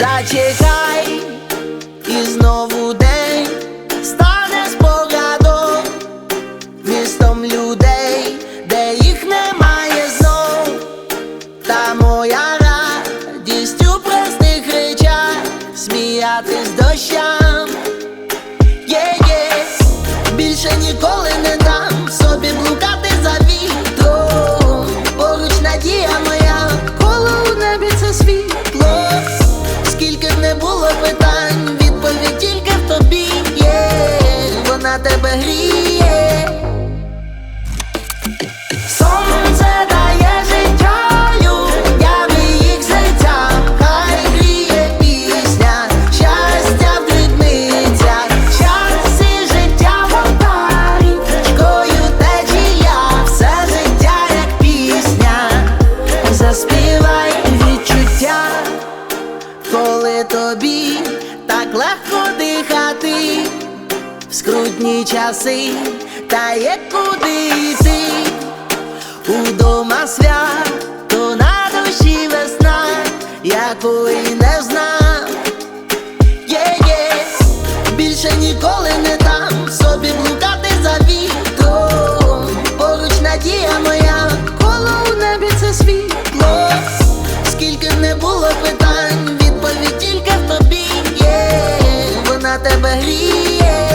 Зачекай, і знову день стане спогадом містом людей, де їх немає знов, та моя радість у простих речах сміятись дощам. Є-є, більше ніколи не дам собі блукати. Поруч надія моя, коло у небі це світло. Гріє. Сонце дає життя людям і їх серцям, хай гріє пісня, щастя в дрібницях, життя вода річкою течія, все життя як пісня, заспівай відчуття, коли тобі так легко дихати в скрутні часи, та є куди йти. Удома свято на душі весна, якої не знав. Є-є, більше ніколи не дам собі блукати за вітром. Поруч надія моя, коло у небі це світло. Скільки не було питань, відповідь тільки в тобі є, вона тебе гріє.